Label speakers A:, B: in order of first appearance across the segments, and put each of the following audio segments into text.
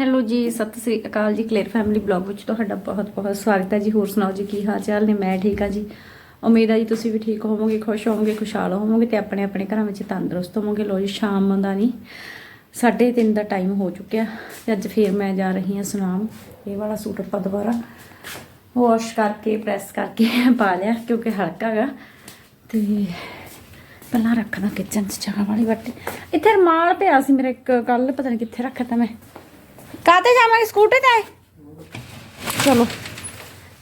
A: Hello ਜੀ, ਸਤਿ ਸ੍ਰੀ ਅਕਾਲ ਜੀ, Kaler family blog ਵਿੱਚ ਤੁਹਾਡਾ ਬਹੁਤ ਬਹੁਤ ਸਵਾਗਤ ਹੈ ਜੀ। ਹੋਰ ਸੁਣਾਓ ਜੀ, ਕੀ ਹਾਲ ਚਾਲ ਨੇ? ਮੈਂ ਠੀਕ ਹਾਂ ਜੀ। ਉਮੀਦ ਹੈ ਜੀ ਤੁਸੀਂ ਵੀ ਠੀਕ ਹੋਵੋਗੇ, ਖੁਸ਼ ਹੋਵੋਗੇ, ਖੁਸ਼ਹਾਲ ਹੋਵੋਗੇ ਤੇ ਆਪਣੇ ਆਪਣੇ ਘਰਾਂ ਵਿੱਚ ਤੰਦਰੁਸਤ ਹੋਵੋਗੇ। ਲੋ ਜੀ, ਸ਼ਾਮ ਦਾ ਨਹੀਂ ਸਾਢੇ ਤਿੰਨ ਦਾ ਟਾਈਮ ਹੋ ਚੁੱਕਿਆ ਤੇ ਅੱਜ ਫੇਰ ਮੈਂ ਜਾ ਰਹੀ ਹਾਂ ਸੁਨਾਮ। ਇਹ ਵਾਲਾ ਸੂਟ ਆਪਾਂ ਦੁਬਾਰਾ ਵਾਸ਼ ਕਰਕੇ ਪ੍ਰੈਸ ਕਰਕੇ ਪਾ ਲਿਆ ਕਿਉਂਕਿ ਹਲਕਾ ਹੈਗਾ ਤੇ ਪਹਿਲਾਂ ਰੱਖਦਾ ਕਿਚਨ 'ਚ ਚਾਹ ਵਾਲੀ ਵੱਟੀ ਇੱਥੇ ਰਮਾਲ ਪਿਆ ਸੀ ਮੇਰੇ ਇੱਕ ਕੱਲ ਪਤਾ ਨਹੀਂ ਕਿੱਥੇ ਰੱਖਿਆ ਤਾ ਮੈਂ। ਕਾਤੇ ਜਾਵਾਂਗੇ? ਸਕੂਟਰ ਤੇ ਚਲੋ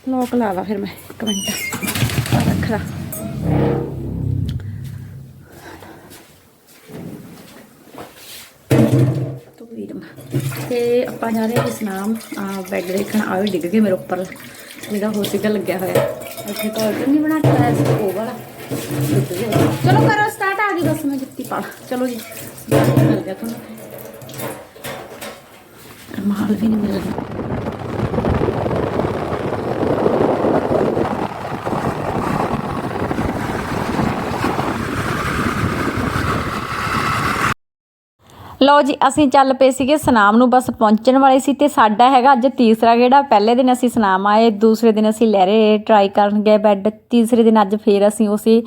A: ਲੋਕ ਲਾ ਫਿਰ ਮੈਂ ਇੱਕ ਮਿੰਟ। ਰੱਖ ਲਾ। ਤੇ ਆਪਾਂ ਜਾ ਰਹੇ ਹਾਂ ਸਨਾਮ ਬੈੱਡ ਦੇਖਣ। ਆ ਵੀ ਡਿੱਗ ਗਏ ਮੇਰੇ ਉੱਪਰ। ਜਿਹੜਾ ਹੋ ਸੀਗਾ ਲੱਗਿਆ ਹੋਇਆ। ਇੱਥੇ ਤਾਂ ਆਰਡਰ ਨਹੀਂ ਬਣਾ ਕੇ ਆਇਆ ਸੀ ਉਹ ਵਾਲਾ ਚਲੋ ਕਰੋ ਸਟਾਰਟ ਆ ਗਈ। ਬਸ ਮੈਂ ਜੁੱਤੀ ਪਾ ਚਲੋ ਜੀ ਮਿਲ ਗਿਆ ਤੁਹਾਨੂੰ। ਰਮਾਲ ਵੀ ਨਹੀਂ ਮਿਲਦਾ। ਲਓ ਜੀ, ਅਸੀਂ ਚੱਲ ਪਏ ਸੀਗੇ ਸਨਾਮ ਨੂੰ ਬਸ ਪਹੁੰਚਣ ਵਾਲੇ ਸੀ ਤੇ ਸਾਡਾ ਹੈਗਾ ਅੱਜ ਤੀਸਰਾ ਗੇੜਾ। ਪਹਿਲੇ ਦਿਨ ਅਸੀਂ ਸਨਾਮ ਆਏ, ਦੂਸਰੇ ਦਿਨ ਅਸੀਂ ਲਹਿਰੇ ਟਰਾਈ ਕਰਨ ਗਏ ਬੈੱਡ ਤੀਸਰੇ ਦਿਨ ਅੱਜ ਫੇਰ ਅਸੀਂ ਉਸੇ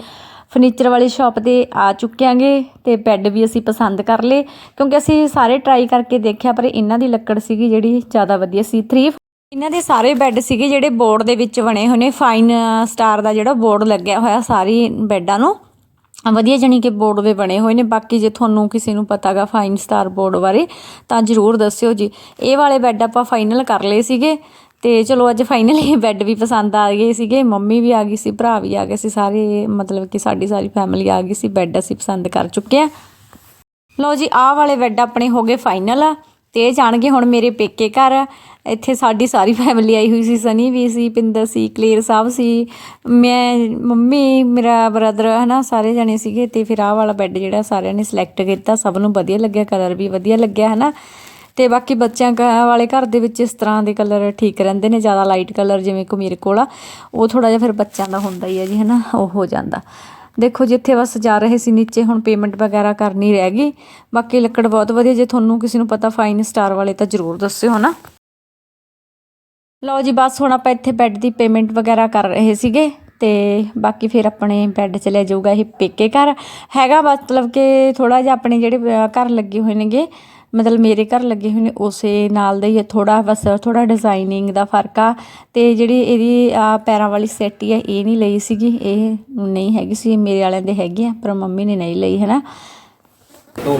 A: ਫਰਨੀਚਰ ਵਾਲੀ ਸ਼ਾਪ ਤੇ ਆ ਚੁੱਕਿਆਂਗੇ ਤੇ ਬੈੱਡ ਵੀ ਅਸੀਂ ਪਸੰਦ ਕਰ ਲਏ, ਕਿਉਂਕਿ ਅਸੀਂ ਸਾਰੇ ਟਰਾਈ ਕਰਕੇ ਦੇਖਿਆ, ਪਰ ਇਹਨਾਂ ਦੀ ਲੱਕੜ ਸੀਗੀ ਜਿਹੜੀ ਜ਼ਿਆਦਾ ਵਧੀਆ ਸੀ। 3 ਇਹਨਾਂ ਦੇ ਸਾਰੇ ਬੈੱਡ ਸੀਗੇ ਜਿਹੜੇ ਬੋਰਡ ਦੇ ਵਿੱਚ ਬਣੇ ਹੋਏ ਨੇ ਫਾਈਨ ਸਟਾਰ ਦਾ ਜਿਹੜਾ ਬੋਰਡ ਲੱਗਿਆ ਹੋਇਆ ਸਾਰੀ ਬੈੱਡਾਂ ਨੂੰ। ਵਧੀਆ ਜਣੀ ਕਿ ਬੋਰਡ ਦੇ ਬਣੇ ਹੋਏ ਨੇ। ਬਾਕੀ ਜੇ ਤੁਹਾਨੂੰ ਕਿਸੇ ਨੂੰ ਪਤਾਗਾ ਫਾਈਨ ਸਟਾਰ ਬੋਰਡ ਬਾਰੇ, ਤਾਂ ਜਰੂਰ ਦੱਸਿਓ ਜੀ। ਇਹ ਵਾਲੇ ਬੈੱਡ ਆਪਾਂ ਫਾਈਨਲ ਕਰ ਲਏ ਸੀਗੇ। ਅਤੇ ਚਲੋ ਅੱਜ ਫਾਈਨਲੀ ਬੈੱਡ ਵੀ ਪਸੰਦ ਆ ਗਏ ਸੀਗੇ, ਮੰਮੀ ਵੀ ਆ ਗਈ ਸੀ, ਭਰਾ ਵੀ ਆ ਗਏ ਸੀ, ਸਾਰੇ ਮਤਲਬ ਕਿ ਸਾਡੀ ਸਾਰੀ ਫੈਮਿਲੀ ਆ ਗਈ ਸੀ ਬੈੱਡ ਅਸੀਂ ਪਸੰਦ ਕਰ ਚੁੱਕੇ ਆ। ਲਓ ਜੀ, ਆਹ ਵਾਲੇ ਬੈੱਡ ਆਪਣੇ ਹੋ ਗਏ ਫਾਈਨਲ ਆ ਤੇ ਇਹ ਜਾਣਗੇ ਹੁਣ ਮੇਰੇ ਪੇਕੇ ਘਰ। ਇੱਥੇ ਸਾਡੀ ਸਾਰੀ ਫੈਮਿਲੀ ਆਈ ਹੋਈ ਸੀ, ਸਨੀ ਵੀ ਸੀ, ਪਿੰਦਰ ਸੀ, ਕਲੀਰ ਸਾਹਿਬ ਸੀ, ਮੈਂ, ਮੰਮੀ, ਮੇਰਾ ਬ੍ਰਦਰ ਹਨਾ, ਸਾਰੇ ਜਣੇ ਸੀਗੇ ਤੇ ਫਿਰ ਆਹ ਵਾਲਾ ਬੈੱਡ ਜਿਹੜਾ ਸਾਰਿਆਂ ਨੇ ਸਿਲੈਕਟ ਕੀਤਾ, ਸਭ ਨੂੰ ਵਧੀਆ ਲੱਗਿਆ ਕਲਰ ਵੀ ਵਧੀਆ ਲੱਗਿਆ, ਹਨਾ। ਤੇ ਬਾਕੀ ਬੱਚਿਆਂ ਵਾਲੇ ਘਰ ਦੇ ਵਿੱਚ ਇਸ ਤਰ੍ਹਾਂ ਦੇ ਕਲਰ ਠੀਕ ਰਹਿੰਦੇ ਨੇ, ਜ਼ਿਆਦਾ ਲਾਈਟ ਕਲਰ ਜਿਵੇਂ ਕਿ ਮੇਰੇ ਕੋਲ ਆ। ਉਹ ਥੋੜਾ ਜਿਹਾ ਫਿਰ ਬੱਚਿਆਂ ਦਾ ਹੁੰਦਾ ਹੀ ਹੈ ਜੀ, ਹਨਾ? ਉਹ ਹੋ ਜਾਂਦਾ। ਦੇਖੋ ਜਿੱਥੇ ਬਸ ਜਾ ਰਹੇ ਸੀ, ਨੀਚੇ ਹੁਣ ਪੇਮੈਂਟ ਵਗੈਰਾ ਕਰਨੀ ਰਹਿ ਗਈ। ਬਾਕੀ ਲੱਕੜ ਬਹੁਤ ਵਧੀਆ, ਜੇ ਤੁਹਾਨੂੰ ਕਿਸੇ ਨੂੰ ਪਤਾ ਫਾਈਨ ਸਟਾਰ ਵਾਲੇ ਤਾਂ ਜ਼ਰੂਰ ਦੱਸਿਓ, ਹਨਾ? ਲਓ ਜੀ, ਬਸ ਹੁਣ ਆਪਾਂ ਇੱਥੇ ਬੈੱਡ ਦੀ ਪੇਮੈਂਟ ਵਗੈਰਾ ਕਰ ਰਹੇ ਸੀਗੇ। ਤੇ ਬਾਕੀ ਫਿਰ ਆਪਣੇ ਬੈੱਡ ਚਲੇ ਜਾਊਗਾ ਇਹ ਪੇਕੇ ਘਰ। ਹੈਗਾ ਮਤਲਬ ਕਿ ਥੋੜਾ ਜਿਹਾ ਆਪਣੇ ਜਿਹੜੇ ਘਰ ਲੱਗੇ ਹੋਏ ਨੇਗੇ। ਮਤਲਬ ਮੇਰੇ ਘਰ ਲੱਗੇ ਹੋਏ ਨੇ ਉਸੇ ਨਾਲ ਦਾ ਹੀ ਹੈ ਥੋੜਾ ਬਸ ਥੋੜਾ ਡਿਜ਼ਾਈਨਿੰਗ ਦਾ ਫਰਕ ਆ ਤੇ ਜਿਹੜੀ ਇਹਦੀ ਆ ਪੈਰਾਂ ਵਾਲੀ ਸੈੱਟੀ ਹੈ ਇਹ ਨਹੀਂ ਲਈ ਸੀਗੀ ਇਹ ਨਹੀਂ ਹੈਗੀ ਸੀ ਮੇਰੇ ਵਾਲਿਆਂ ਦੇ ਹੈਗੇ ਆ ਪਰ ਮੰਮੀ ਨੇ ਨਹੀਂ ਲਈ ਹੈ ਨਾ
B: दो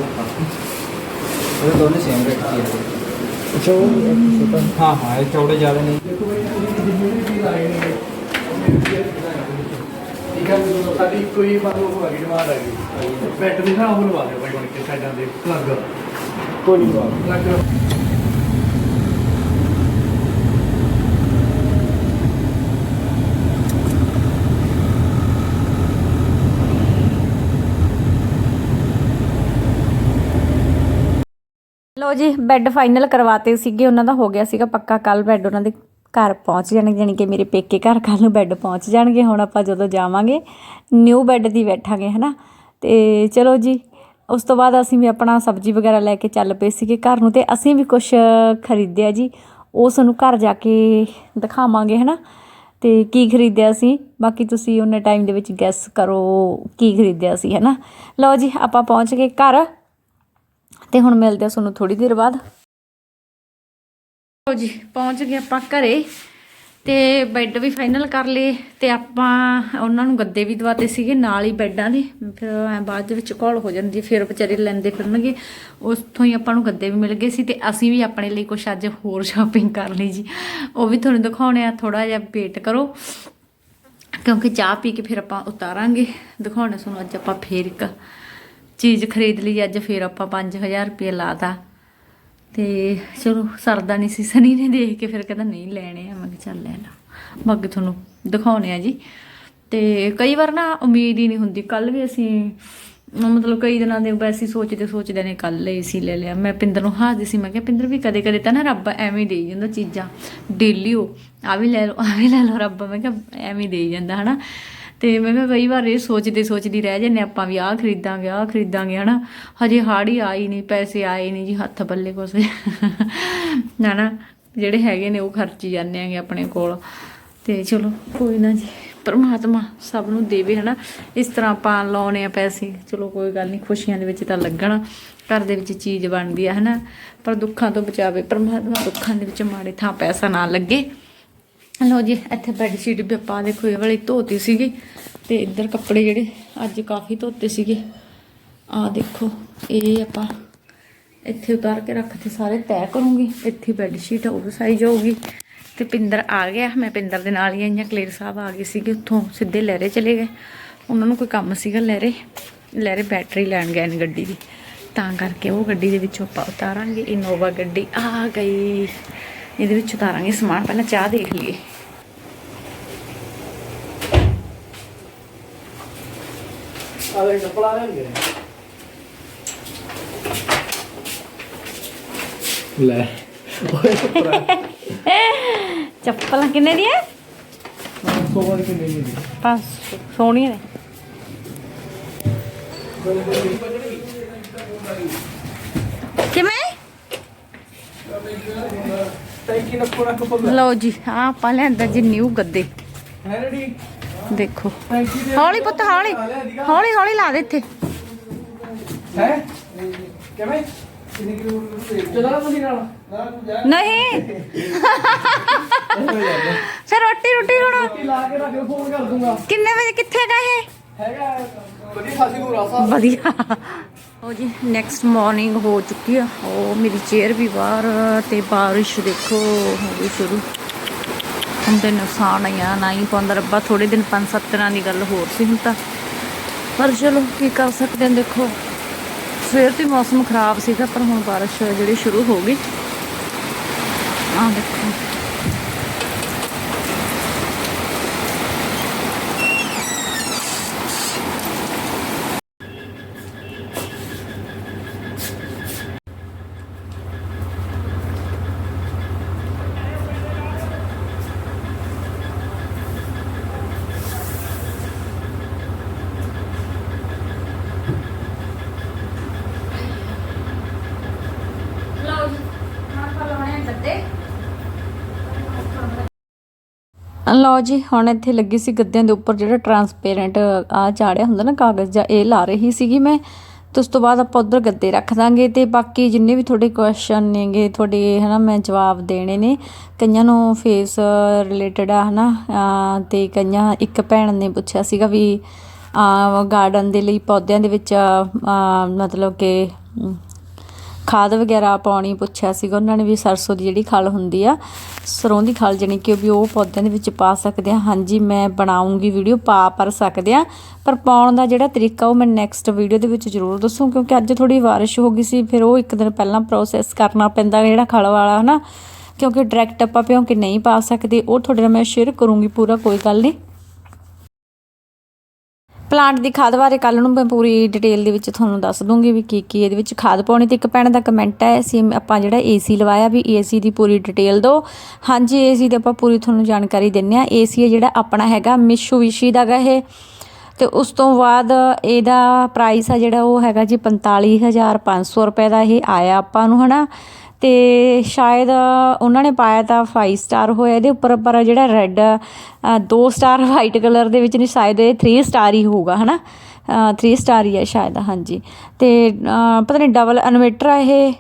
B: वो दोनों सेम रेट की है
C: अच्छा
B: हाँ हाँ ये चौड़े ज़्यादा नहीं
C: ਠੀਕ ਹੈ ਜਦੋਂ ਸਾਡੀ ਕੋਈ ਮਤਲਬ ਹੋ ਗਈ ਡਿਮਾਂਡ ਆ ਗਈ ਪੈਟ ਦੀ ਨਾ ਉਹ ਲਵਾ ਦਿਓ ਬਾਈ ਬਣ ਕੇ ਸਾਈਡਾਂ ਦੇ ਲੱਗ ਕੋਈ ਨਹੀਂ
A: ਲੋ ਜੀ ਬੈੱਡ ਫਾਈਨਲ ਕਰਵਾਤੇ ਸੀਗੇ, ਉਹਨਾਂ ਦਾ ਹੋ ਗਿਆ ਸੀਗਾ ਪੱਕਾ ਕੱਲ ਬੈੱਡ ਉਹਨਾਂ ਦੇ ਘਰ ਪਹੁੰਚ ਜਾਣਗੇ, ਯਾਨੀ ਕਿ ਮੇਰੇ ਪੇਕੇ ਘਰ ਕੱਲ ਨੂੰ ਬੈੱਡ ਪਹੁੰਚ ਜਾਣਗੇ, ਹੁਣ ਆਪਾਂ ਜਦੋਂ ਜਾਵਾਂਗੇ ਨਿਊ ਬੈੱਡ ਦੀ ਬੈਠਾਂਗੇ, ਹਨਾ? ਤੇ ਚਲੋ ਜੀ ਉਸ ਤੋਂ ਬਾਅਦ ਅਸੀਂ ਵੀ ਆਪਣਾ ਸਬਜ਼ੀ ਵਗੈਰਾ ਲੈ ਕੇ ਚੱਲ ਪਏ ਸੀਗੇ ਘਰ ਨੂੰ ਤੇ ਅਸੀਂ ਵੀ ਕੁਝ ਖਰੀਦਿਆ ਜੀ। ਉਹ ਸਾਨੂੰ ਘਰ ਜਾ ਕੇ ਦਿਖਾਵਾਂਗੇ, ਹਨਾ? ਤੇ ਕੀ ਖਰੀਦਿਆ ਸੀ? ਬਾਕੀ ਤੁਸੀਂ ਉਹਨੇ ਟਾਈਮ ਦੇ ਵਿੱਚ ਗੈਸ ਕਰੋ ਕੀ ਖਰੀਦਿਆ ਸੀ, ਹਨਾ? ਲਓ ਜੀ, ਆਪਾਂ ਪਹੁੰਚ ਗਏ ਘਰ। ਤੇ ਹੁਣ ਮਿਲਦੇ ਆ ਤੁਹਾਨੂੰ ਥੋੜੀ ਦੇਰ ਬਾਅਦ। ਲਓ ਜੀ, ਪਹੁੰਚ ਗਏ ਆਪਾਂ ਘਰੇ। ਤੇ ਬੈੱਡ ਵੀ ਫਾਈਨਲ ਕਰ ਲਏ ਤੇ ਆਪਾਂ ਉਹਨਾਂ ਨੂੰ ਗੱਦੇ ਵੀ ਦਵਾਤੇ ਸੀਗੇ ਨਾਲ ਹੀ ਬੈੱਡਾਂ ਦੇ। ਫਿਰ ਐ ਬਾਅਦ ਦੇ ਵਿੱਚ ਘੋਲ ਹੋ ਜਾਂਦੀ ਫਿਰ ਵਿਚਾਰੇ ਲੈਂਦੇ ਫਿਰਨਗੇ। ਉੱਥੋਂ ਹੀ ਆਪਾਂ ਨੂੰ ਗੱਦੇ ਵੀ ਮਿਲ ਗਏ ਸੀ ਤੇ ਅਸੀਂ ਵੀ ਆਪਣੇ ਲਈ ਕੁਝ ਅੱਜ ਹੋਰ ਸ਼ਾਪਿੰਗ ਕਰ ਲਈ ਜੀ। ਉਹ ਵੀ ਤੁਹਾਨੂੰ ਦਿਖਾਉਣੇ ਆ ਥੋੜਾ ਜਿਹਾ ਵੇਟ ਕਰੋ। ਕਿਉਂਕਿ ਚਾਹ ਪੀ ਕੇ ਫਿਰ ਆਪਾਂ ਉਤਾਰਾਂਗੇ। ਦਿਖਾਉਣੇ ਤੁਹਾਨੂੰ ਅੱਜ ਆਪਾਂ ਫੇਰ ਇੱਕ ਚੀਜ਼ ਖਰੀਦ ਲਈ, ਅੱਜ ਫੇਰ ਆਪਾਂ 5000 ਰੁਪਏ ਲਾਤਾ ਤੇ ਚਲੋ ਸਰਦਾ ਨਹੀਂ ਸੀ, ਸਨੀ ਨੇ ਦੇਖ ਕੇ ਫਿਰ ਕਹਿੰਦਾ ਨਹੀਂ ਲੈਣੇ ਆ। ਮੈਂ ਕਿਹਾ ਚੱਲ ਲੈ ਲਾ। ਬਾਕੀ ਤੁਹਾਨੂੰ ਦਿਖਾਉਣੇ ਆ ਜੀ। ਤੇ ਕਈ ਵਾਰ ਨਾ ਉਮੀਦ ਹੀ ਨਹੀਂ ਹੁੰਦੀ। ਕੱਲ ਵੀ ਅਸੀਂ, ਮਤਲਬ ਕਈ ਦਿਨਾਂ ਦੇ ਵੈਸੇ ਸੋਚਦੇ ਸੋਚਦੇ ਨੇ ਕੱਲ ਸੀ, ਲੈ ਲਿਆ। ਮੈਂ ਪਿੰਦਰ ਨੂੰ ਹਾਜ਼ਰ ਸੀ। ਮੈਂ ਕਿਹਾ, ਪਿੰਦਰ ਵੀ ਕਦੇ ਕਦੇ ਤਾਂ ਨਾ ਰੱਬ ਐਵੇਂ ਦੇਈ ਜਾਂਦਾ ਚੀਜ਼ਾਂ। ਡੇਲੀ ਉਹ ਆ ਵੀ ਲੈ ਲਓ ਆ ਵੀ ਲੈ ਲਓ ਰੱਬ। ਮੈਂ ਕਿਹਾ, ਐਵੇਂ ਦੇਈ ਜਾਂਦਾ, ਹਨਾ? ਤੇ ਮੈਂ ਕਿਹਾ ਕਈ ਵਾਰ ਇਹ ਸੋਚਦੇ ਸੋਚਦੀ ਰਹਿ ਜਾਂਦੇ ਆਪਾਂ ਵੀ ਆਹ ਖਰੀਦਾਂਗੇ ਆਹ ਖਰੀਦਾਂਗੇ, ਹਨਾ? ਹਜੇ ਹਾੜੀ ਆਈ ਨਹੀਂ, ਪੈਸੇ ਆਏ ਨਹੀਂ ਜੀ, ਹੱਥ ਬੱਲੇ ਕੁਛ ਹਨਾ? ਜਿਹੜੇ ਹੈਗੇ ਨੇ ਉਹ ਖਰਚੀ ਜਾਂਦੇ ਆਂਗੇ ਆਪਣੇ ਕੋਲ। ਤੇ ਚਲੋ, ਕੋਈ ਨਾ ਜੀ, ਪਰਮਾਤਮਾ ਸਭ ਨੂੰ ਦੇਵੇ, ਹਨਾ? ਇਸ ਤਰ੍ਹਾਂ ਆਪਾਂ ਲਾਉਣੇ ਆ ਪੈਸੇ। ਚਲੋ, ਕੋਈ ਗੱਲ ਨਹੀਂ, ਖੁਸ਼ੀਆਂ ਦੇ ਵਿੱਚ ਤਾਂ ਲੱਗਣ। ਘਰ ਦੇ ਵਿੱਚ ਚੀਜ਼ ਬਣਦੀ ਆ, ਹਨਾ? ਪਰ ਦੁੱਖਾਂ ਤੋਂ ਬਚਾਵੇ, ਪਰਮਾਤਮਾ ਦੁੱਖਾਂ ਦੇ ਵਿੱਚ ਮਾੜੇ ਥਾਂ ਪੈਸਾ ਨਾ ਲੱਗੇ। ਲਓ ਜੀ, ਇੱਥੇ ਬੈੱਡ ਸ਼ੀਟ ਵੀ ਆਪਾਂ ਦੇਖੋ, ਇਹ ਵਾਲੀ ਧੋਤੀ ਸੀਗੀ ਤੇ ਇੱਧਰ ਕੱਪੜੇ ਜਿਹੜੇ ਅੱਜ ਕਾਫੀ ਧੋਤੇ ਸੀਗੇ। ਆਹ ਦੇਖੋ, ਇਹ ਆਪਾਂ ਇੱਥੇ ਉਤਾਰ ਕੇ ਰੱਖਦੇ ਸਾਰੇ ਤੈਅ ਕਰੂੰਗੀ। ਇੱਥੇ ਬੈੱਡ ਸ਼ੀਟ ਉਹ ਸਾਈਜ਼ ਹੋਊਗੀ। ਤੇ ਪਿੰਦਰ ਆ ਗਿਆ, ਮੈਂ ਪਿੰਦਰ ਦੇ ਨਾਲ ਹੀ ਆਈਆਂ ਕਲੇਰ ਸਾਹਿਬ ਆ ਗਏ ਸੀਗੇ ਉੱਥੋਂ, ਸਿੱਧੇ ਲਹਿਰੇ ਚਲੇ ਗਏ। ਉਹਨਾਂ ਨੂੰ ਕੋਈ ਕੰਮ ਸੀਗਾ ਲਹਿਰੇ ਲਹਿਰੇ ਬੈਟਰੀ ਲੈਣ ਗਏ ਨੇ ਗੱਡੀ ਦੀ। ਤਾਂ ਕਰਕੇ ਉਹ ਗੱਡੀ ਦੇ ਵਿੱਚੋਂ ਆਪਾਂ ਉਤਾਰਾਂਗੇ ਇਨੋਵਾ ਗੱਡੀ ਆ ਗਈ। ਇਹਦੇ ਵਿੱਚ ਉਤਾਰਾਂਗੇ ਸਮਾਨ ਪਹਿਲਾਂ ਚਾਹ ਦੇਖ ਲਈਏ।
C: ਆਲੇ ਕਪੜਾ ਲੈਣਗੇ ਲੈ।
A: ਚੱਪਲਾਂ ਕਿੰਨੇ ਦੀਆਂ?
C: ਸੋ ਵਾਰ ਕਿ ਨਹੀਂ ਮਿਲੀ
A: ਪੰਜ ਸੋਹਣੀਆਂ ਨੇ। ਕਿਵੇਂ?
C: ਟੈਂਕੀ
A: ਲਓ ਜੀ ਆ ਆਪਾਂ ਲਿਆਂਦਾ ਜੀ ਨਿਊ ਗੱਦੇ।
C: ਹੈ ਰੈਡੀ
A: ਦੇਖੋ।
C: ਟੈਂਕੀ ਦੇ
A: ਹੌਲੀ ਪੁੱਤ ਹੌਲੀ। ਹੌਲੀ ਹੌਲੀ ਲਾ ਦੇ ਇੱਥੇ।
C: ਹੈ? ਕਿਵੇਂ? ਕਿੰਨੇ ਕਿਲੋਮੀਟਰ ਚਲਾ ਤੁਸੀਂ ਨਾਲ।
A: ਨਹੀਂ। ਫਿਰ ਰੋਟੀ ਰੋਟੀ ਹੁਣ।
C: ਕੀ ਲਾ ਕੇ ਰੱਖਿਓ ਫੋਨ ਕਰ ਦੂੰਗਾ।
A: ਕਿੰਨੇ ਵਜੇ ਕਿੱਥੇ ਗਏ
C: ਹੈਗਾ ਵਧੀਆ।
A: ਉਹ ਜੀ ਨੈਕਸਟ ਮਾਰਨਿੰਗ ਹੋ ਚੁੱਕੀ ਆ। ਉਹ ਮੇਰੀ ਚੇਅਰ ਵੀ ਬਾਹਰ ਤੇ ਬਾਰਿਸ਼ ਦੇਖੋ, ਹੋ ਗਈ ਸ਼ੁਰੂ। ਹੁੰਦੇ ਨੁਕਸਾਨ ਆ ਨਾ ਹੀ ਪਾਉਂਦਾ ਰੱਬਾ ਥੋੜੇ ਦਿਨ ਪੰਜ ਸੱਤ ਦਿਨਾਂ ਦੀ ਗੱਲ ਹੋਰ ਸੀ ਹੁਣ ਤਾਂ। ਪਰ ਚਲੋ, ਕੀ ਕਰ ਸਕਦੇ ਹਾਂ, ਦੇਖੋ। ਸਵੇਰ ਤੋਂ ਮੌਸਮ ਖਰਾਬ ਸੀਗਾ, ਪਰ ਹੁਣ ਬਾਰਿਸ਼ ਜਿਹੜੀ ਸ਼ੁਰੂ ਹੋ ਗਈ। ਆ ਦੇਖੋ। ਲਾਉਣੇ ਲਓ ਜੀ, ਹੁਣ ਇੱਥੇ ਲੱਗੀ ਸੀ ਗੱਦਿਆਂ ਦੇ ਉੱਪਰ ਜਿਹੜਾ ਟਰਾਂਸਪੇਰੈਂਟ ਆ ਚਾੜਿਆ ਹੁੰਦਾ ਨਾ ਕਾਗਜ਼ ਜਾਂ ਇਹ ਲਾ ਰਹੀ ਸੀਗੀ ਮੈਂ। ਤੇ ਉਸ ਤੋਂ ਬਾਅਦ ਆਪਾਂ ਉਧਰ ਗੱਦੇ ਰੱਖ ਦਾਂਗੇ ਤੇ ਬਾਕੀ ਜਿੰਨੇ ਵੀ ਤੁਹਾਡੇ ਕੁਐਸਚਨ ਨੇਗੇ, ਤੁਹਾਡੇ, ਹਨਾ, ਮੈਂ ਜਵਾਬ ਦੇਣੇ ਨੇ। ਕਈਆਂ ਨੂੰ ਫੇਸ ਰਿਲੇਟਡ ਆ, ਹਨਾ ਅਹ ਤੇ ਕਈਆਂ ਇੱਕ ਭੈਣ ਨੇ ਪੁੱਛਿਆ ਸੀਗਾ ਵੀ ਗਾਰਡਨ ਦੇ ਲਈ ਪੌਦਿਆਂ ਦੇ ਵਿੱਚ ਮਤਲਬ ਕਿ ਖਾਦ ਵਗੈਰਾ ਪਾਉਣੀ ਪੁੱਛਿਆ ਸੀਗਾ, ਉਹਨਾਂ ਨੇ ਵੀ ਸਰਸੋਂ ਦੀ ਜਿਹੜੀ ਖਲ ਹੁੰਦੀ ਆ, ਸਰੋਂ ਦੀ ਖਲ ਜਾਣੀ ਕਿ ਵੀ ਉਹ ਪੌਦਿਆਂ ਦੇ ਵਿੱਚ ਪਾ ਸਕਦੇ ਆ। ਹਾਂਜੀ, ਮੈਂ ਬਣਾਉਂਗੀ ਵੀਡੀਓ, ਪਾ ਪਰ ਸਕਦੇ ਆ। ਪਰ ਪਾਉਣ ਦਾ ਜਿਹੜਾ ਤਰੀਕਾ ਉਹ ਮੈਂ ਨੈਕਸਟ ਵੀਡੀਓ ਦੇ ਵਿੱਚ ਜ਼ਰੂਰ ਦੱਸੂ, ਕਿਉਂਕਿ ਅੱਜ ਥੋੜੀ ਬਾਰਿਸ਼ ਹੋ ਗਈ ਸੀ, ਫਿਰ ਉਹ ਇੱਕ ਦਿਨ ਪਹਿਲਾਂ ਪ੍ਰੋਸੈਸ ਕਰਨਾ ਪੈਂਦਾ ਜਿਹੜਾ ਖਲ ਵਾਲਾ, ਹਨਾ? ਕਿਉਂਕਿ ਡਾਇਰੈਕਟ ਆਪਾਂ ਭਿਉਂ ਕੇ ਨਹੀਂ ਪਾ ਸਕਦੇ, ਉਹ ਤੁਹਾਡੇ ਨਾਲ ਮੈਂ ਸ਼ੇਅਰ ਕਰੂੰਗੀ, ਪੂਰਾ ਕੋਈ ਗੱਲ ਨਹੀਂ। ਪਲਾਂਟ ਦੀ ਖਾਦ ਬਾਰੇ ਕੱਲ ਨੂੰ ਮੈਂ ਪੂਰੀ ਡਿਟੇਲ ਦੇ ਵਿੱਚ ਤੁਹਾਨੂੰ ਦੱਸ ਦੂੰਗੀ ਵੀ ਕੀ ਕੀ ਇਹਦੇ ਵਿੱਚ ਖਾਦ ਪਾਉਣੀ ਤੇ ਇੱਕ ਭੈਣ ਦਾ ਕਮੈਂਟ ਹੈ ਅਸੀਂ ਆਪਾਂ ਜਿਹੜਾ ਏਸੀ ਲਵਾਇਆ ਵੀ ਏਸੀ ਦੀ ਪੂਰੀ ਡਿਟੇਲ ਦਿਓ। ਹਾਂਜੀ ਏਸੀ ਦੀ ਆਪਾਂ ਪੂਰੀ ਤੁਹਾਨੂੰ ਜਾਣਕਾਰੀ ਦਿੰਨੇ ਆ ਏਸੀ ਹੈ ਜਿਹੜਾ ਆਪਣਾ ਹੈਗਾ ਮਿਸ਼ੂਵਿਸ਼ੀ ਦਾ ਗਾ ਇਹ। ਤੇ ਉਸ ਤੋਂ ਬਾਅਦ ਇਹਦਾ ਪ੍ਰਾਈਸ ਆ ਜਿਹੜਾ ਉਹ ਹੈਗਾ ਜੀ 45500 ਰੁਪਏ ਦਾ ਇਹ ਆਇਆ ਆਪਾਂ ਨੂੰ, ਹਨਾ? ਅਤੇ ਸ਼ਾਇਦ ਉਹਨਾਂ ਨੇ ਪਾਇਆ ਤਾਂ ਫਾਈਵ ਸਟਾਰ ਹੋਇਆ, ਇਹਦੇ ਉੱਪਰ ਪਰ ਜਿਹੜਾ ਰੈੱਡ ਦੋ ਸਟਾਰ ਵਾਈਟ ਕਲਰ ਦੇ ਵਿੱਚ ਨਹੀਂ, ਸ਼ਾਇਦ ਇਹ 3 ਸਟਾਰ ਹੀ ਹੋਊਗਾ ਹੈ ਨਾ 3 ਸਟਾਰ ਹੀ ਹੈ ਸ਼ਾਇਦ, ਹਾਂਜੀ। ਅਤੇ ਪਤਾ ਨਹੀਂ ਡਬਲ ਇਨਵੇਟਰ ਆ ਇਹ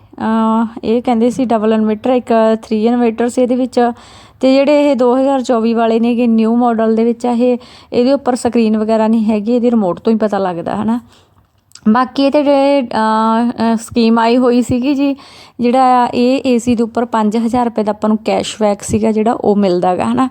A: ਇਹ ਕਹਿੰਦੇ ਸੀ ਡਬਲ ਇਨਵੇਟਰ ਇੱਕ 3 ਇਨਵੇਟਰ ਸੀ ਇਹਦੇ ਵਿੱਚ। ਤੇ ਜਿਹੜੇ ਇਹ 2024 ਵਾਲੇ ਨੇਗੇ ਨਿਊ ਮਾਡਲ ਦੇ ਵਿੱਚ ਆ ਇਹ, ਇਹਦੇ ਉੱਪਰ ਸਕਰੀਨ ਵਗੈਰਾ ਨਹੀਂ ਹੈਗੀ, ਇਹਦੀ ਰਿਮੋਟ ਤੋਂ ਹੀ ਪਤਾ ਲੱਗਦਾ ਹੈ ਨਾ ਬਾਕੀ ਇਹ ਤੇ ਜਿਹੜੇ ਸਕੀਮ ਆਈ ਹੋਈ ਸੀਗੀ ਜੀ, ਜਿਹੜਾ ਇਹ ਏਸੀ ਦੇ ਉੱਪਰ 5000 ਰੁਪਏ ਦਾ ਆਪਾਂ ਨੂੰ ਕੈਸ਼ਬੈਕ ਸੀਗਾ ਜਿਹੜਾ ਉਹ ਮਿਲਦਾਗਾ ਹਨਾ?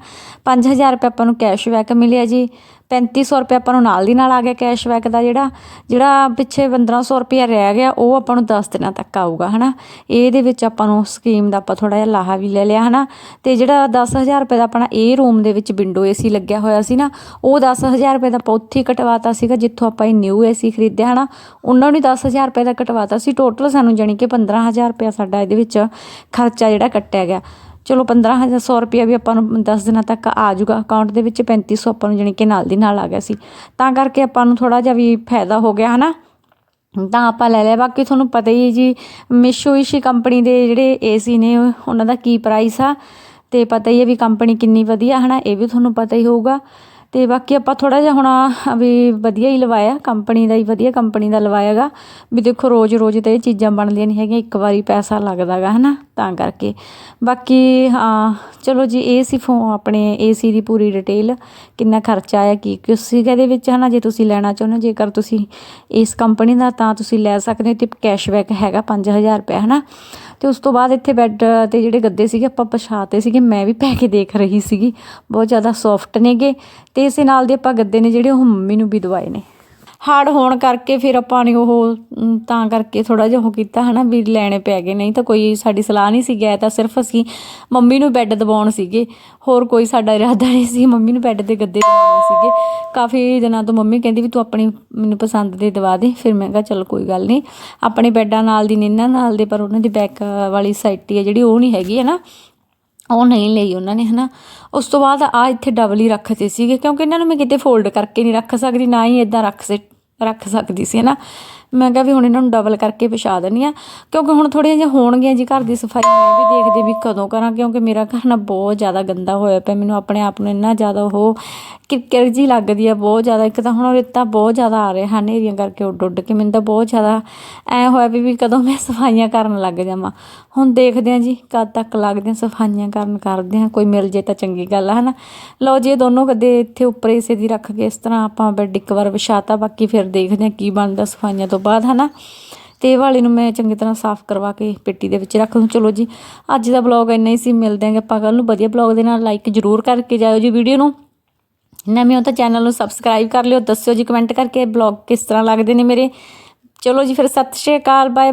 A: 5000 ਰੁਪਏ ਆਪਾਂ ਨੂੰ ਕੈਸ਼ਬੈਕ ਮਿਲਿਆ ਜੀ। ਪੈਂਤੀ ਸੌ ਰੁਪਏ ਆਪਾਂ ਨੂੰ ਨਾਲ ਦੀ ਨਾਲ ਆ ਗਿਆ ਕੈਸ਼ਬੈਕ ਦਾ ਜਿਹੜਾ ਜਿਹੜਾ ਪਿੱਛੇ 1500 ਰੁਪਏ ਰਹਿ ਗਿਆ, ਉਹ ਆਪਾਂ ਨੂੰ 10 ਦਿਨਾਂ ਤੱਕ ਆਊਗਾ, ਹਨਾ? ਇਹਦੇ ਵਿੱਚ ਆਪਾਂ ਨੂੰ ਸਕੀਮ ਦਾ ਆਪਾਂ ਥੋੜਾ ਜਿਹਾ ਲਾਹਾ ਵੀ ਲੈ ਲਿਆ, ਹਨਾ? ਤੇ ਜਿਹੜਾ 10000 ਰੁਪਏ ਦਾ ਆਪਣਾ ਇਹ ਰੂਮ ਦੇ ਵਿੱਚ ਵਿੰਡੋ ਏਸੀ ਲੱਗਿਆ ਹੋਇਆ ਸੀ ਨਾ, ਉਹ 10000 ਰੁਪਏ ਦਾ ਆਪਾਂ ਉੱਥੇ ਹੀ ਕਟਵਾਤਾ ਸੀਗਾ, ਜਿੱਥੋਂ ਆਪਾਂ ਇਹ ਨਿਊ ਏਸੀ ਖਰੀਦਿਆ, ਹਨਾ? ਉਹਨਾਂ ਨੂੰ 10000 ਰੁਪਏ ਦਾ ਕਟਵਾਤਾ ਸੀ ਟੋਟਲ ਸਾਨੂੰ ਜਾਣੀ ਕਿ 15000 ਰੁਪਏ ਸਾਡਾ ਇਹਦੇ ਵਿੱਚ ਖਰਚਾ ਜਿਹੜਾ ਕੱਟਿਆ ਗਿਆ। ਚਲੋ 15000 100 ਰੁਪਇਆ ਵੀ ਆਪਾਂ ਨੂੰ 10 ਦਿਨਾਂ ਤੱਕ ਆ ਜਾਊਗਾ। ਅਕਾਊਂਟ ਦੇ ਵਿੱਚ 3500 ਆਪਾਂ ਨੂੰ ਜਾਣੀ ਕਿ ਨਾਲ ਦੀ ਨਾਲ ਆ ਗਿਆ ਸੀ। ਤਾਂ ਕਰਕੇ ਆਪਾਂ ਨੂੰ ਥੋੜਾ ਜਿਹਾ ਵੀ ਫਾਇਦਾ ਹੋ ਗਿਆ, ਹਨਾ? ਤਾਂ ਆਪਾਂ ਲੈ ਲਿਆ। ਬਾਕੀ ਤੁਹਾਨੂੰ ਪਤਾ ਹੀ ਹੈ ਜੀ ਮਿਸ਼ੋ ਮਿਸ਼ੂਇਸ਼ੀ ਕੰਪਨੀ ਦੇ ਜਿਹੜੇ ਏਸੀ ਨੇ, ਉਹਨਾਂ ਦਾ ਕੀ ਪ੍ਰਾਈਸ ਆ? ਤੇ ਪਤਾ ਹੀ ਹੈ ਵੀ ਕੰਪਨੀ ਕਿੰਨੀ ਵਧੀਆ, ਹਨਾ? ਇਹ ਵੀ ਤੁਹਾਨੂੰ ਪਤਾ ਹੀ ਹੋਊਗਾ। ਤੇ ਬਾਕੀ ਆਪਾਂ ਥੋੜਾ ਜਿਹਾ ਹੁਣ ਵੀ ਵਧੀਆ ਹੀ ਲਵਾਇਆ ਕੰਪਨੀ ਦਾ ਹੀ ਵਧੀਆ ਕੰਪਨੀ ਦਾ ਲਵਾਇਆਗਾ। ਵੀ ਦੇਖੋ ਰੋਜ਼ ਰੋਜ਼ ਤਾਂ ਇਹ ਚੀਜ਼ਾਂ ਬਣਦੀਆਂ ਨਹੀਂ ਹੈਗੀਆਂ, ਇੱਕ ਵਾਰੀ ਪੈਸਾ ਲੱਗਦਾਗਾ, ਹਨਾ? ਤਾਂ ਕਰਕੇ। ਬਾਕੀ, ਹਾਂ, ਚਲੋ ਜੀ, ਇਹ ਸੀ ਫੋ, ਆਪਣੇ ਏਸੀ ਦੀ ਪੂਰੀ ਡਿਟੇਲ ਕਿੰਨਾ ਖਰਚਾ ਆਇਆ, ਕੀ ਕੁਛ ਸੀਗਾ ਇਹਦੇ ਵਿੱਚ, ਹਨਾ? ਜੇ ਤੁਸੀਂ ਲੈਣਾ ਚਾਹੁੰਦੇ ਹੋ, ਜੇਕਰ ਤੁਸੀਂ ਇਸ ਕੰਪਨੀ ਦਾ, ਤਾਂ ਤੁਸੀਂ ਲੈ ਸਕਦੇ ਹੋ। ਤੇ ਕੈਸ਼ਬੈਕ ਹੈਗਾ 5000 ਰੁਪਏ ਹਨਾ? ਤੇ ਉਸ ਤੋਂ ਬਾਅਦ ਇੱਥੇ ਬੈੱਡ ਤੇ ਜਿਹੜੇ ਗੱਦੇ ਸੀਗੇ, ਆਪਾਂ ਪਛਾਤੇ ਸੀਗੇ, ਮੈਂ ਵੀ ਪੈ ਕੇ ਦੇਖ ਰਹੀ ਸੀਗੀ। ਬਹੁਤ ਜ਼ਿਆਦਾ ਸੌਫਟ ਨੇਗੇ। ਤੇ ਇਸੇ ਨਾਲ ਦੇ ਆਪਾਂ ਗੱਦੇ ਨੇ ਜਿਹੜੇ ਉਹ ਮੰਮੀ ਨੂੰ ਵੀ ਦਵਾਏ ਨੇ। ਹਾਰਡ ਹੋਣ ਕਰਕੇ ਫਿਰ ਆਪਾਂ ਨੇ ਉਹ ਤਾਂ ਕਰਕੇ ਥੋੜਾ ਜਿਹਾ ਉਹ ਕੀਤਾ ਹਨਾ ਵੀ ਲੈਣੇ ਪੈ ਗਏ। ਨਹੀਂ ਤਾਂ ਕੋਈ ਸਾਡੀ ਸਲਾਹ ਨਹੀਂ ਸੀ ਗਿਆ ਤਾਂ ਸਿਰਫ ਅਸੀਂ ਮੰਮੀ ਨੂੰ ਬੈੱਡ ਦਬਾਉਣ ਸੀਗੇ। ਹੋਰ ਕੋਈ ਸਾਡਾ ਇਰਾਦਾ ਨਹੀਂ ਸੀ, ਮੰਮੀ ਨੂੰ ਬੈੱਡ ਦੇ ਗੱਦੇ ਦਵਾਉਣੇ ਸੀਗੇ। ਕਾਫੀ ਦਿਨਾਂ ਤੋਂ ਮੰਮੀ ਕਹਿੰਦੀ ਵੀ ਤੂੰ ਆਪਣੀ ਮੈਨੂੰ ਪਸੰਦ ਦੇ ਦਵਾ ਦੇ। ਫਿਰ ਮੈਂ ਕਿਹਾ ਚਲ ਕੋਈ ਗੱਲ ਨਹੀਂ, ਆਪਣੇ ਬੈੱਡਾਂ ਨਾਲ ਦੀ ਨਿੰਨਾ ਨਾਲ ਦੇ, ਪਰ ਉਹਨਾਂ ਦੀ ਬੈਕ ਵਾਲੀ ਸਾਈਡ ਹੈ ਜਿਹੜੀ ਉਹ ਨਹੀਂ ਹੈਗੀ ਹੈ ਨਾ ਉਹ ਨਹੀਂ ਲਈ ਉਹਨਾਂ ਨੇ, ਹਨਾ। ਉਸ ਤੋਂ ਬਾਅਦ ਆ ਇੱਥੇ ਡਬਲ ਹੀ ਰੱਖਤੇ ਸੀਗੇ, ਕਿਉਂਕਿ ਇਹਨਾਂ ਨੂੰ ਮੈਂ ਕਿਤੇ ਫੋਲਡ ਕਰਕੇ ਨਹੀਂ ਰੱਖ ਸਕਦੀ, ਨਾ ਹੀ ਇਦਾਂ ਰੱਖ ਸ, ਰੱਖ ਸਕਦੀ ਸੀ, ਹਨਾ। ਮੈਂ ਕਿਹਾ ਵੀ ਹੁਣ ਇਹਨਾਂ ਨੂੰ ਡਬਲ ਕਰਕੇ ਵਿਛਾ ਦਿੰਦੀ ਆ ਕਿਉਂਕਿ ਹੁਣ ਥੋੜ੍ਹੀਆਂ ਜਿਹੀਆਂ ਹੋਣਗੀਆਂ ਜੀ ਘਰ ਦੀ ਸਫ਼ਾਈ ਮੈਂ ਵੀ ਦੇਖਦੀ ਵੀ ਕਦੋਂ ਕਰਾਂ, ਕਿਉਂਕਿ ਮੇਰਾ ਘਰ ਨਾ ਬਹੁਤ ਜ਼ਿਆਦਾ ਗੰਦਾ ਹੋਇਆ ਪਿਆ, ਮੈਨੂੰ ਆਪਣੇ ਆਪ ਨੂੰ ਇੰਨਾ ਜ਼ਿਆਦਾ ਉਹ ਕਿਰਕਿਰ ਜੀ ਲੱਗਦੀ ਆ, ਬਹੁਤ ਜ਼ਿਆਦਾ, ਇੱਕ ਤਾਂ ਹੁਣ ਰੇਤਾ ਬਹੁਤ ਜ਼ਿਆਦਾ ਆ ਰਿਹਾ ਹਨੇਰੀਆਂ ਕਰਕੇ ਉੱਡ ਉੱਡ ਕੇ, ਮੈਨੂੰ ਤਾਂ ਬਹੁਤ ਜ਼ਿਆਦਾ ਐ ਹੋਇਆ ਵੀ ਵੀ ਕਦੋਂ ਮੈਂ ਸਫਾਈਆਂ ਕਰਨ ਲੱਗ ਜਾਵਾਂ। ਹੁਣ ਦੇਖਦੇ ਆ ਜੀ, ਕਦ ਤੱਕ ਲੱਗਦੇ ਆ ਸਫਾਈਆਂ ਕਰਨ ਕਰਦੇ ਆ ਕੋਈ ਮਿਲ ਜੇ ਤਾਂ ਚੰਗੀ ਗੱਲ ਆ ਨਾ ਲਓ ਜੀ ਦੋਨੋਂ ਕਦੇ ਇੱਥੇ ਉੱਪਰ ਇਸੇ ਦੀ ਰੱਖ ਕੇ ਇਸ ਤਰ੍ਹਾਂ ਆਪਾਂ ਬੈੱਡ ਇੱਕ ਵਾਰ ਵਿਛਾਤਾ, ਬਾਕੀ ਫਿਰ ਦੇਖਦੇ ਆ ਕੀ ਬਣਦਾ ਸਫਾਈਆਂ ਤੋਂ ਬਾਅਦ, ਹਨਾ? ਤੇ ਇਹ ਵਾਲੇ ਨੂੰ ਮੈਂ ਚੰਗੀ ਤਰ੍ਹਾਂ ਸਾਫ਼ ਕਰਵਾ ਕੇ ਪੇਟੀ ਦੇ ਵਿੱਚ ਰੱਖ ਦੂੰ। ਚਲੋ ਜੀ, ਅੱਜ ਦਾ ਬਲੌਗ ਇੰਨਾ ਹੀ ਸੀ। ਮਿਲਦੇ ਆਂਗੇ ਆਪਾਂ ਕੱਲ ਨੂੰ। ਵਧੀਆ ਬਲੌਗ ਦੇ ਨਾਲ ਲਾਈਕ ਜ਼ਰੂਰ ਕਰਕੇ ਜਾਇਓ ਜੀ ਵੀਡੀਓ ਨੂੰ। ਨਵੇਂ ਹੋ ਤਾਂ ਚੈਨਲ ਨੂੰ ਸਬਸਕ੍ਰਾਈਬ ਕਰ ਲਿਓ। ਦੱਸਿਓ ਜੀ ਕਮੈਂਟ ਕਰਕੇ ਬਲੌਗ ਕਿਸ ਤਰ੍ਹਾਂ ਲੱਗਦੇ ਨੇ ਮੇਰੇ। ਚਲੋ ਜੀ, ਫਿਰ ਸਤਿ ਸ਼੍ਰੀ ਅਕਾਲ ਬਾਏ ਬਾਏ